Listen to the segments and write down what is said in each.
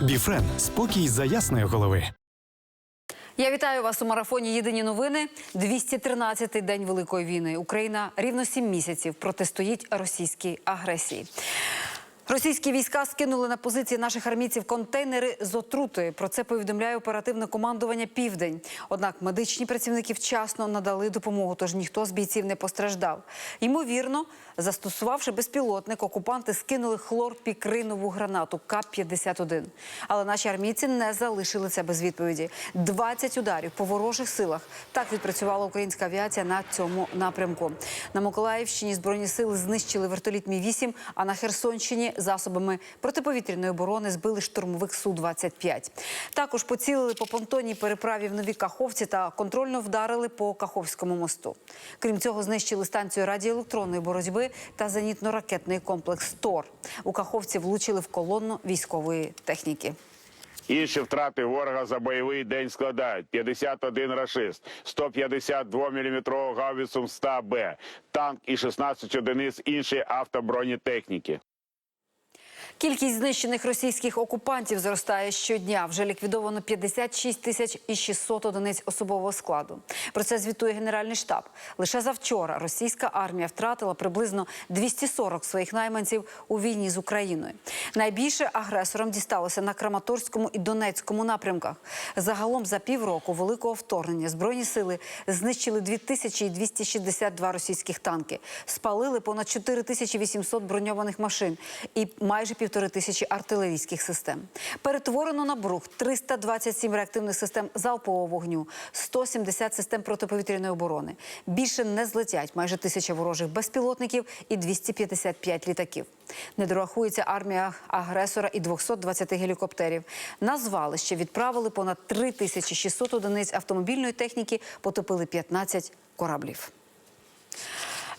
Біфрен спокій за ясної голови. Я вітаю вас у марафоні Єдині новини. 213-й день великої війни. Україна рівно сім місяців протистоїть російській агресії. Російські війська скинули на позиції наших армійців контейнери з отрутою. Про це повідомляє оперативне командування Південь. Однак медичні працівники вчасно надали допомогу, тож ніхто з бійців не постраждав. Ймовірно, застосувавши безпілотник, окупанти скинули хлорпікринову гранату К-51. Але наші армійці не залишили це без відповіді. 20 ударів по ворожих силах. Так відпрацювала українська авіація на цьому напрямку. На Миколаївщині збройні сили знищили вертоліт Мі-8, а на Херсонщині засобами протиповітряної оборони збили штурмовик Су-25. Також поцілили по понтонній переправі в Нові Каховці та контрольно вдарили по Каховському мосту. Крім цього, знищили станцію радіоелектронної боротьби та зенітно-ракетний комплекс ТОР. У Каховці влучили в колонну військової техніки. Інші втрати ворога за бойовий день складають 51 рашист, 152 мм гаубицю 100Б, танк і 16 одиниць іншої автобронетехніки. Кількість знищених російських окупантів зростає щодня. Вже ліквідовано 56 тисяч і 600 одиниць особового складу. Про це звітує Генеральний штаб. Лише завчора російська армія втратила приблизно 240 своїх найманців у війні з Україною. Найбільше агресорам дісталося на Краматорському і Донецькому напрямках. Загалом за півроку великого вторгнення збройні сили знищили 2262 російських танки, спалили понад 4800 броньованих машин і майже півтори тисячі артилерійських систем. Перетворено на брух 327 реактивних систем залпового вогню, 170 систем протиповітряної оборони. Більше не злетять майже тисяча ворожих безпілотників і 255 літаків. Не дорахується армія агресора і 220 гелікоптерів. На звалище відправили понад 3600 одиниць автомобільної техніки, потопили 15 кораблів.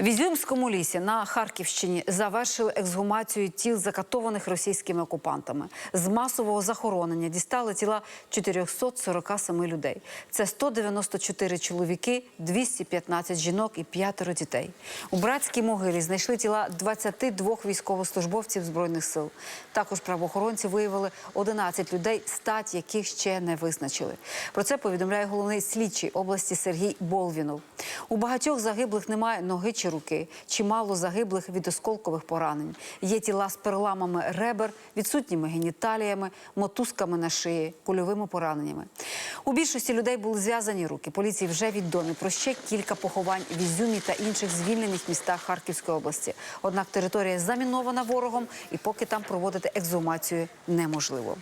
В Ізюмському лісі на Харківщині завершили ексгумацію тіл закатованих російськими окупантами. З масового захоронення дістали тіла 447 людей. Це 194 чоловіки, 215 жінок і п'ятеро дітей. У братській могилі знайшли тіла 22 військовослужбовців збройних сил. Також правоохоронці виявили 11 людей, стать яких ще не визначили. Про це повідомляє головний слідчий області Сергій Болвінов. У багатьох загиблих немає ноги чи руки, чимало загиблих від осколкових поранень. Є тіла з переламами ребер, відсутніми геніталіями, мотузками на шиї, кульовими пораненнями. У більшості людей були зв'язані руки. Поліції вже відомі про ще кілька поховань в Ізюмі та інших звільнених містах Харківської області. Однак територія замінована ворогом, і поки там проводити екзумацію неможливо.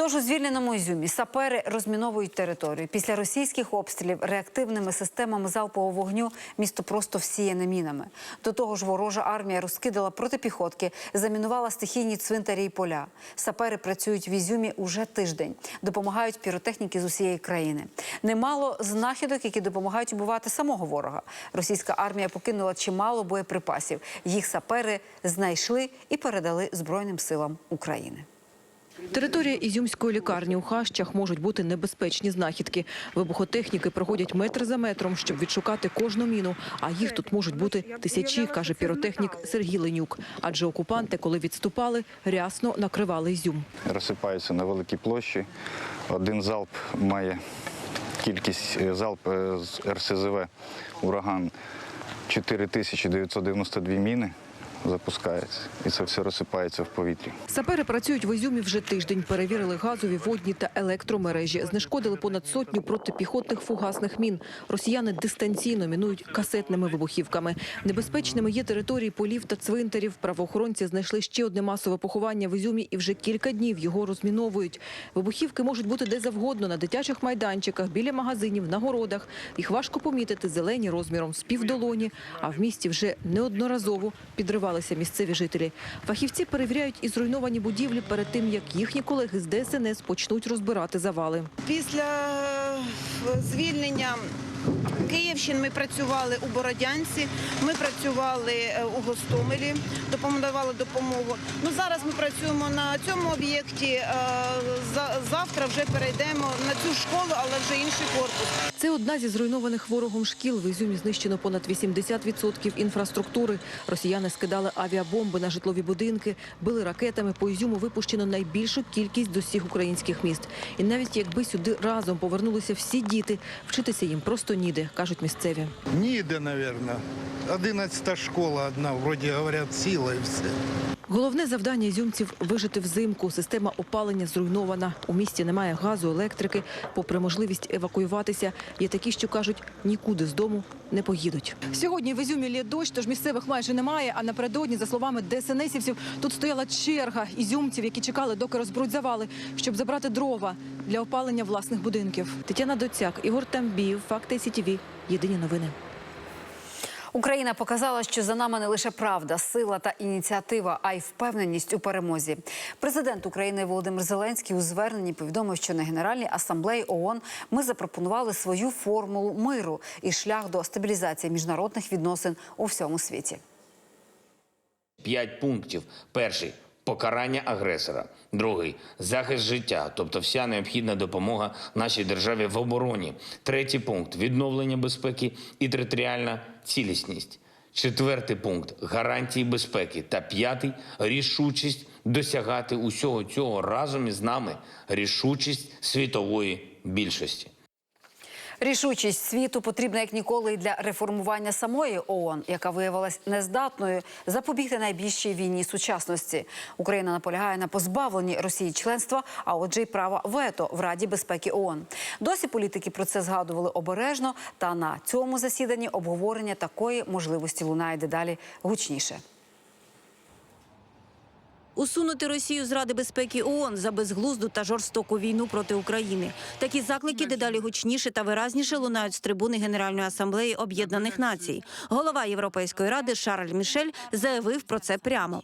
Тож у звільненому Ізюмі сапери розміновують територію. Після російських обстрілів реактивними системами залпового вогню місто просто всіяне мінами. До того ж, ворожа армія розкидала протипіхотки, замінувала стихійні цвинтарі і поля. Сапери працюють в Ізюмі уже тиждень, допомагають піротехніки з усієї країни. Немало знахідок, які допомагають убивати самого ворога. Російська армія покинула чимало боєприпасів. Їх сапери знайшли і передали Збройним силам України. Територія Ізюмської лікарні у хащах можуть бути небезпечні знахідки. Вибухотехніки проходять метр за метром, щоб відшукати кожну міну. А їх тут можуть бути тисячі, каже піротехнік Сергій Ленюк. Адже окупанти, коли відступали, рясно накривали Ізюм. розсипаються на великій площі. Один залп має кількість е, залп е, з РСЗВ ураган 4992 міни запускається. І це все розсипається в повітрі. Сапери працюють в Ізюмі вже тиждень. Перевірили газові, водні та електромережі. Знешкодили понад сотню протипіхотних фугасних мін. Росіяни дистанційно мінують касетними вибухівками. Небезпечними є території полів та цвинтарів. Правоохоронці знайшли ще одне масове поховання в Ізюмі і вже кілька днів його розміновують. Вибухівки можуть бути де завгодно, на дитячих майданчиках, біля магазинів, на городах. Їх важко помітити зелені розміром з півдолоні, а в місті вже неодноразово підривалися місцеві жителі. Фахівці перевіряють і зруйновані будівлі перед тим, як їхні колеги з ДСНС почнуть розбирати завали. Після е, звільнення Київщин ми працювали у Бородянці, ми працювали е, у Гостомелі, допомагали допомогу. Ну зараз ми працюємо на цьому об'єкті. За- Завтра вже перейдемо на цю школу, але вже інший корпус. Це одна зі зруйнованих ворогом шкіл. В Ізюмі знищено понад 80% інфраструктури. Росіяни скидали авіабомби на житлові будинки, били ракетами. По Ізюму випущено найбільшу кількість з усіх українських міст. І навіть якби сюди разом повернулися всі діти, вчитися їм просто ніде, кажуть місцеві. Ніде, наверное. 11 школа одна, вроде говорят, сила и все. Головне завдання ізюмців – вижити взимку. Система опалення зруйнована. У місті немає газу, електрики. Попри можливість евакуюватися, є такі, що кажуть, нікуди з дому не поїдуть. Сьогодні в Ізюмі лє дощ, тож місцевих майже немає. А напередодні, за словами ДСНСівців, тут стояла черга ізюмців, які чекали, доки розберуть завали, щоб забрати дрова для опалення власних будинків. Тетяна Доцяк, Ігор Тамбіїв, Факти СІТВ. Єдині новини. Україна показала, що за нами не лише правда, сила та ініціатива, а й впевненість у перемозі. Президент України Володимир Зеленський у зверненні повідомив, що на Генеральній асамблеї ООН ми запропонували свою формулу миру і шлях до стабілізації міжнародних відносин у всьому світі. П'ять пунктів. Перший покарання агресора. Другий захист життя, тобто вся необхідна допомога нашій державі в обороні. Третій пункт відновлення безпеки і територіальна цілісність. Четвертий пункт гарантії безпеки. Та п'ятий рішучість досягати усього цього разом із нами. Рішучість світової більшості. Рішучість світу потрібна як ніколи і для реформування самої ООН, яка виявилась нездатною запобігти найбільшій війні сучасності. Україна наполягає на позбавленні Росії членства, а отже, й права вето в Раді безпеки ООН. Досі політики про це згадували обережно. Та на цьому засіданні обговорення такої можливості лунає дедалі гучніше. Усунути Росію з Ради безпеки ООН за безглузду та жорстоку війну проти України. Такі заклики дедалі гучніше та виразніше лунають з трибуни Генеральної асамблеї Об'єднаних Націй. Голова Європейської ради Шарль Мішель заявив про це прямо.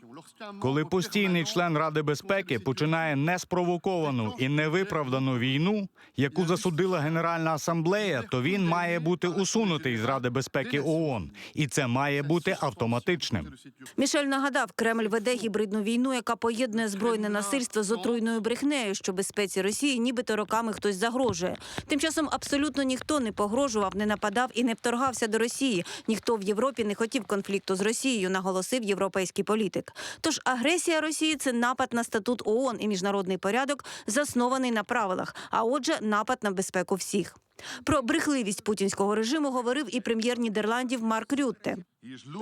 Коли постійний член Ради безпеки починає неспровоковану і невиправдану війну, яку засудила Генеральна асамблея, то він має бути усунутий з Ради безпеки ООН. і це має бути автоматичним. Мішель нагадав, Кремль веде гібридну війну, яка поєднує збройне насильство з отруйною брехнею, що безпеці Росії нібито роками хтось загрожує. Тим часом абсолютно ніхто не погрожував, не нападав і не вторгався до Росії. Ніхто в Європі не хотів конфлікту з Росією, наголосив європейський політик. Тож агресія Росії це напад на статут ООН і міжнародний порядок, заснований на правилах. А отже, напад на безпеку всіх. Про брехливість путінського режиму говорив і прем'єр Нідерландів Марк Рютте.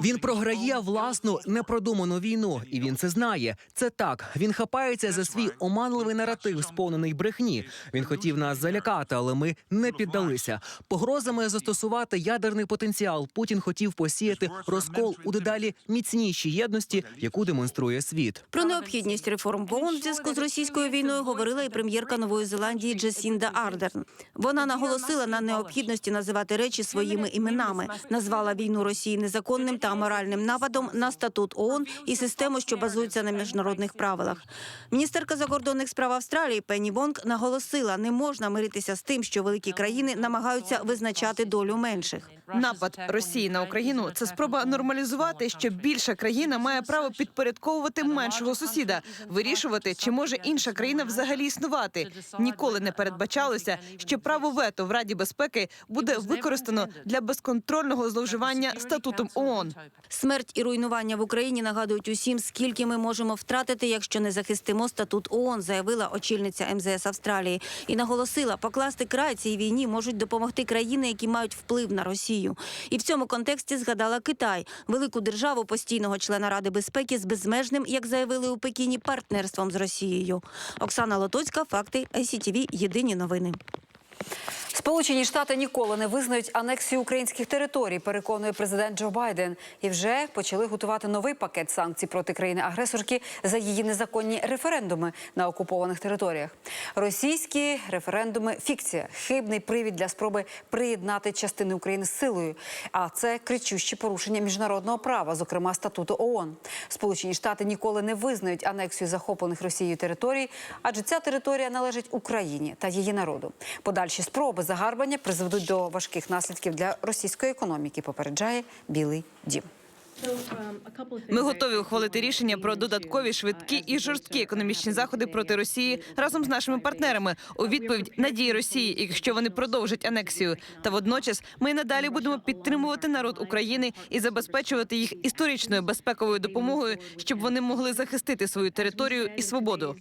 Він програє власну непродуману війну, і він це знає. Це так. Він хапається за свій оманливий наратив, сповнений брехні. Він хотів нас залякати, але ми не піддалися. Погрозами застосувати ядерний потенціал. Путін хотів посіяти розкол у дедалі міцнішій єдності, яку демонструє світ. Про необхідність реформ в ООН в зв'язку з російською війною говорила і прем'єрка Нової Зеландії Джесінда Ардерн. Вона наголосила на необхідності називати речі своїми іменами, назвала війну Росії незаконним та аморальним нападом на статут ООН і систему, що базується на міжнародних правилах. Міністерка закордонних справ Австралії Пенні Вонг наголосила, не можна миритися з тим, що великі країни намагаються визначати долю менших. Напад Росії на Україну це спроба нормалізувати, що більша країна має право підпорядковувати меншого сусіда, вирішувати, чи може інша країна взагалі існувати. Ніколи не передбачалося, що право вето в Раді безпеки буде використано для безконтрольного зловживання статутом ООН. Смерть і руйнування в Україні нагадують усім, скільки ми можемо втратити, якщо не захистимо статут ООН, заявила очільниця МЗС Австралії. І наголосила, покласти край цій війні можуть допомогти країни, які мають вплив на Росію. І в цьому контексті згадала Китай, велику державу постійного члена Ради безпеки з безмежним, як заявили у Пекіні, партнерством з Росією. Оксана Лотоцька, факти ICTV, Єдині новини. Сполучені Штати ніколи не визнають анексію українських територій, переконує президент Джо Байден. І вже почали готувати новий пакет санкцій проти країни-агресорки за її незаконні референдуми на окупованих територіях. Російські референдуми фікція, хибний привід для спроби приєднати частини України з силою. А це кричущі порушення міжнародного права, зокрема статуту ООН. Сполучені Штати ніколи не визнають анексію захоплених Росією територій, адже ця територія належить Україні та її народу. Подальші спроби загарбання призведуть до важких наслідків для російської економіки. Попереджає Білий Дім. Ми готові ухвалити рішення про додаткові швидкі і жорсткі економічні заходи проти Росії разом з нашими партнерами у відповідь на дії Росії, якщо вони продовжать анексію. Та водночас ми й надалі будемо підтримувати народ України і забезпечувати їх історичною безпековою допомогою, щоб вони могли захистити свою територію і свободу.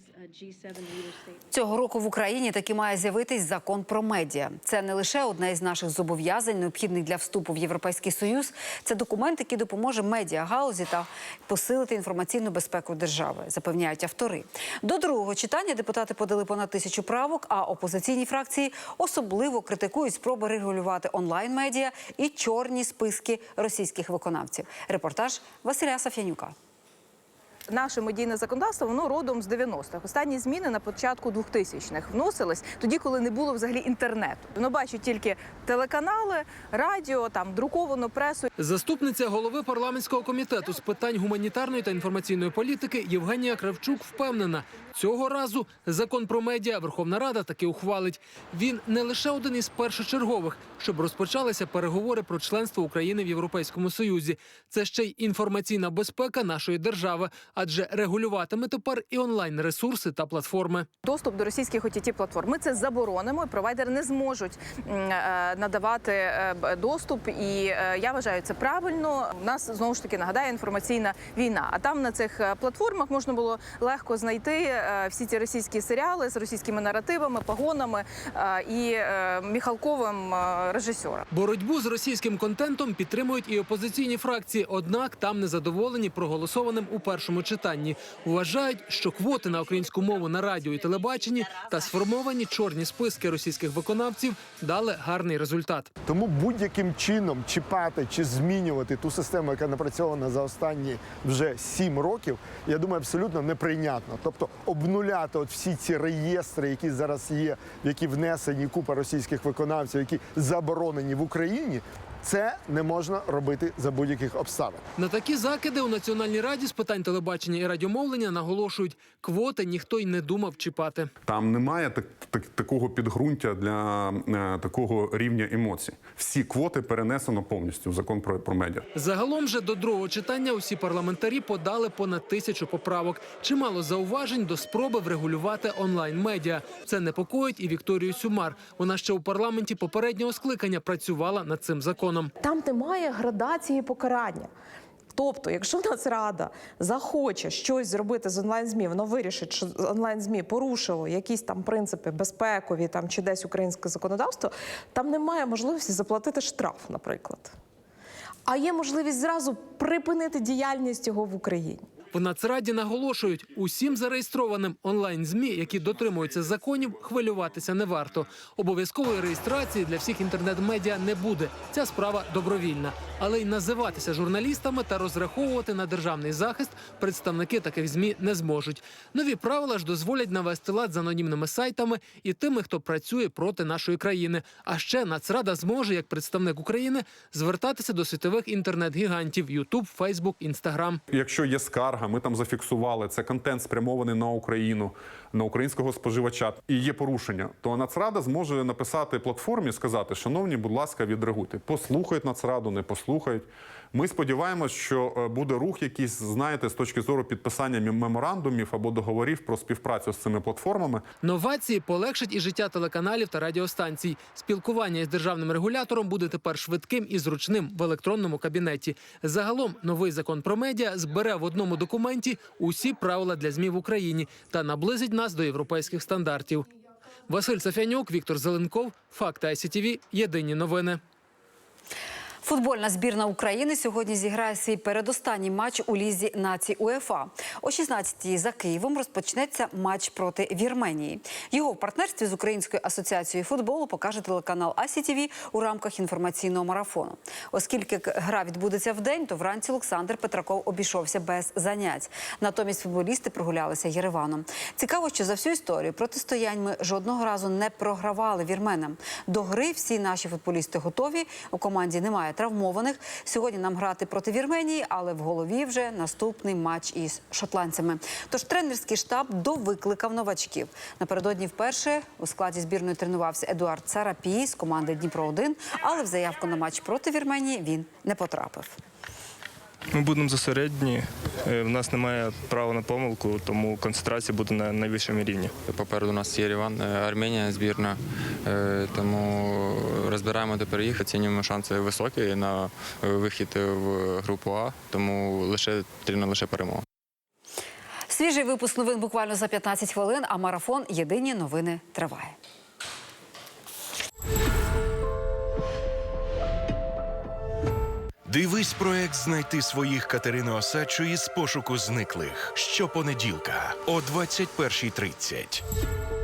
Цього року в Україні таки має з'явитись закон про медіа. Це не лише одне із наших зобов'язань, необхідних для вступу в Європейський Союз. Це документ, який допоможе медіагалузі та посилити інформаційну безпеку держави, запевняють автори. До другого читання депутати подали понад тисячу правок, а опозиційні фракції особливо критикують спроби регулювати онлайн-медіа і чорні списки російських виконавців. Репортаж Василя Сафянюка. Наше медійне законодавство воно родом з 90-х. Останні зміни на початку 2000-х вносились тоді, коли не було взагалі інтернету. Воно бачить тільки телеканали, радіо, там друковану пресу. Заступниця голови парламентського комітету з питань гуманітарної та інформаційної політики Євгенія Кравчук впевнена, цього разу закон про медіа Верховна Рада таки ухвалить. Він не лише один із першочергових, щоб розпочалися переговори про членство України в Європейському Союзі. Це ще й інформаційна безпека нашої держави, адже регулюватиме тепер і онлайн ресурси та платформи. Доступ до російських ott платформ. Ми це заборонимо. і Провайдери не зможуть е, надавати е, доступ. І е, я вважаю це правильно. У нас знову ж таки нагадає інформаційна війна. А там на цих платформах можна було легко знайти всі ці російські серіали з російськими наративами, погонами і Міхалковим режисера. Боротьбу з російським контентом підтримують і опозиційні фракції, однак там незадоволені проголосованим у першому читанні. Вважають, що квоти на українську мову на радіо і телебаченні та сформовані чорні списки російських виконавців дали гарний результат. Тому будь-яким чином чіпати чи змінювати ту систему, яка напрацьована за останні вже сім років, я думаю, абсолютно неприйнятно. Тобто обнуляти от всі ці реєстри, які зараз є, в які внесені купа російських виконавців, які заборонені в Україні. Це не можна робити за будь-яких обставин. На такі закиди у Національній раді з питань телебачення і радіомовлення наголошують, квоти ніхто й не думав чіпати. Там немає так, так, такого підґрунтя для е, такого рівня емоцій. Всі квоти перенесено повністю в закон про, про медіа. Загалом же до другого читання усі парламентарі подали понад тисячу поправок. Чимало зауважень до спроби врегулювати онлайн медіа. Це непокоїть і Вікторію Сюмар. Вона ще у парламенті попереднього скликання працювала над цим законом. Там немає градації покарання. Тобто, якщо Нацрада захоче щось зробити з онлайн змі, воно вирішить, що онлайн змі порушило якісь там принципи безпекові там чи десь українське законодавство, там немає можливості заплатити штраф, наприклад. А є можливість зразу припинити діяльність його в Україні. В Нацраді наголошують, усім зареєстрованим онлайн змі, які дотримуються законів, хвилюватися не варто. Обов'язкової реєстрації для всіх інтернет-медіа не буде. Ця справа добровільна, але й називатися журналістами та розраховувати на державний захист представники таких змі не зможуть. Нові правила ж дозволять навести лад з анонімними сайтами і тими, хто працює проти нашої країни. А ще Нацрада зможе, як представник України, звертатися до світових інтернет-гігантів YouTube, Facebook, Instagram. Якщо є скарга, ми там зафіксували це контент спрямований на Україну, на українського споживача, і є порушення, то Нацрада зможе написати платформі, сказати: шановні, будь ласка, відреагуйте. Послухають Нацраду, не послухають. Ми сподіваємось, що е, буде рух, якийсь, знаєте, з точки зору підписання мем- меморандумів або договорів про співпрацю з цими платформами. Новації полегшать і життя телеканалів та радіостанцій. Спілкування із державним регулятором буде тепер швидким і зручним в електронному кабінеті. Загалом новий закон про медіа збере в одному документі усі правила для змі в Україні та наблизить нас до європейських стандартів. Василь Сафянюк, Віктор Зеленков, Факти ICTV, Єдині новини. Футбольна збірна України сьогодні зіграє свій передостанній матч у лізі націй УЄФА. О 16-й за Києвом розпочнеться матч проти Вірменії. Його в партнерстві з Українською асоціацією футболу покаже телеканал АСІТІВІ у рамках інформаційного марафону. Оскільки гра відбудеться в день, то вранці Олександр Петраков обійшовся без занять. Натомість футболісти прогулялися Єреваном. Цікаво, що за всю історію протистоянь ми жодного разу не програвали вірменам. До гри всі наші футболісти готові. У команді немає травмованих. Сьогодні нам грати проти Вірменії, але в голові вже наступний матч із шотландцями. Тож тренерський штаб довикликав новачків. Напередодні вперше у складі збірної тренувався Едуард Царапій з команди Дніпро 1 але в заявку на матч проти Вірменії він не потрапив. Ми будемо зосередні. Е, В нас немає права на помилку, тому концентрація буде на найвищому рівні. Попереду у нас Єреван, е, Арменія збірна, е, тому розбираємо тепер їх, оцінюємо шанси високі на е, вихід в групу А, тому лише потрібна лише перемога. Свіжий випуск новин буквально за 15 хвилин, а марафон Єдині новини триває. Дивись проект Знайти своїх Катерини Осадчої з пошуку зниклих щопонеділка о 21.30.